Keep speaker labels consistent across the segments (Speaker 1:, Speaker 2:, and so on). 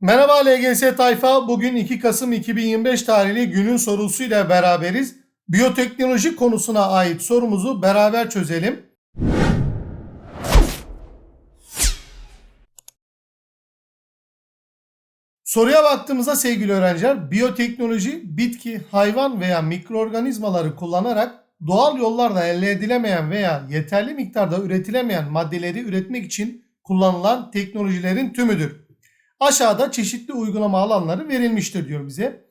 Speaker 1: Merhaba LGS tayfa. Bugün 2 Kasım 2025 tarihli günün sorusuyla beraberiz. Biyoteknoloji konusuna ait sorumuzu beraber çözelim. Soruya baktığımızda sevgili öğrenciler, biyoteknoloji bitki, hayvan veya mikroorganizmaları kullanarak doğal yollarla elde edilemeyen veya yeterli miktarda üretilemeyen maddeleri üretmek için kullanılan teknolojilerin tümüdür. Aşağıda çeşitli uygulama alanları verilmiştir diyor bize.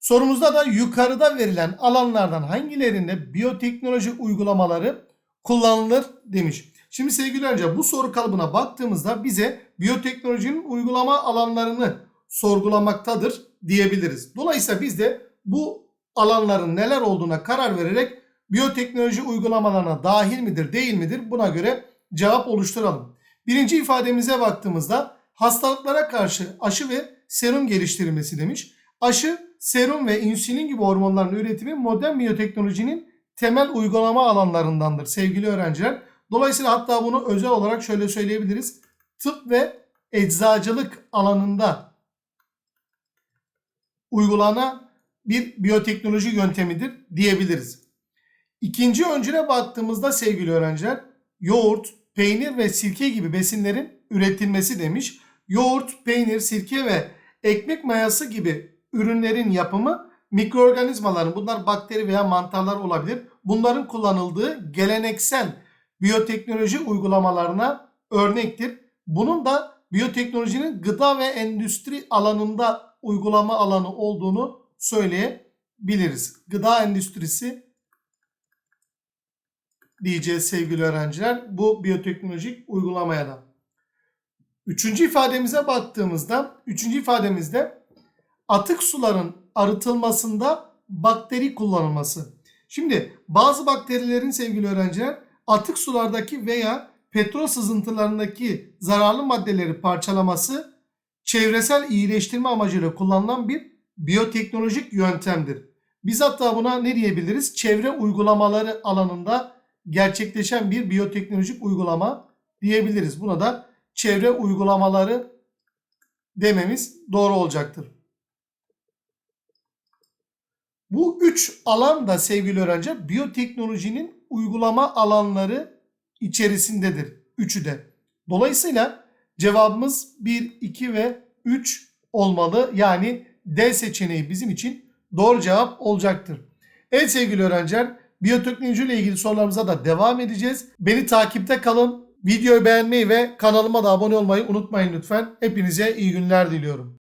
Speaker 1: Sorumuzda da yukarıda verilen alanlardan hangilerinde biyoteknoloji uygulamaları kullanılır demiş. Şimdi sevgili öğrenciler bu soru kalıbına baktığımızda bize biyoteknolojinin uygulama alanlarını sorgulamaktadır diyebiliriz. Dolayısıyla biz de bu alanların neler olduğuna karar vererek biyoteknoloji uygulamalarına dahil midir değil midir buna göre cevap oluşturalım. Birinci ifademize baktığımızda hastalıklara karşı aşı ve serum geliştirilmesi demiş. Aşı, serum ve insülin gibi hormonların üretimi modern biyoteknolojinin temel uygulama alanlarındandır sevgili öğrenciler. Dolayısıyla hatta bunu özel olarak şöyle söyleyebiliriz. Tıp ve eczacılık alanında uygulanan bir biyoteknoloji yöntemidir diyebiliriz. İkinci öncüne baktığımızda sevgili öğrenciler yoğurt, peynir ve sirke gibi besinlerin üretilmesi demiş. Yoğurt, peynir, sirke ve ekmek mayası gibi ürünlerin yapımı mikroorganizmaların bunlar bakteri veya mantarlar olabilir. Bunların kullanıldığı geleneksel biyoteknoloji uygulamalarına örnektir. Bunun da biyoteknolojinin gıda ve endüstri alanında uygulama alanı olduğunu söyleyebiliriz. Gıda endüstrisi diyeceğiz sevgili öğrenciler bu biyoteknolojik uygulamaya da. Üçüncü ifademize baktığımızda, üçüncü ifademizde atık suların arıtılmasında bakteri kullanılması. Şimdi bazı bakterilerin sevgili öğrenciler atık sulardaki veya petrol sızıntılarındaki zararlı maddeleri parçalaması çevresel iyileştirme amacıyla kullanılan bir biyoteknolojik yöntemdir. Biz hatta buna ne diyebiliriz? Çevre uygulamaları alanında gerçekleşen bir biyoteknolojik uygulama diyebiliriz. Buna da çevre uygulamaları dememiz doğru olacaktır. Bu üç alan da sevgili öğrenci biyoteknolojinin uygulama alanları içerisindedir. Üçü de. Dolayısıyla cevabımız 1, 2 ve 3 olmalı. Yani D seçeneği bizim için doğru cevap olacaktır. Evet sevgili öğrenciler biyoteknoloji ile ilgili sorularımıza da devam edeceğiz. Beni takipte kalın. Videoyu beğenmeyi ve kanalıma da abone olmayı unutmayın lütfen. Hepinize iyi günler diliyorum.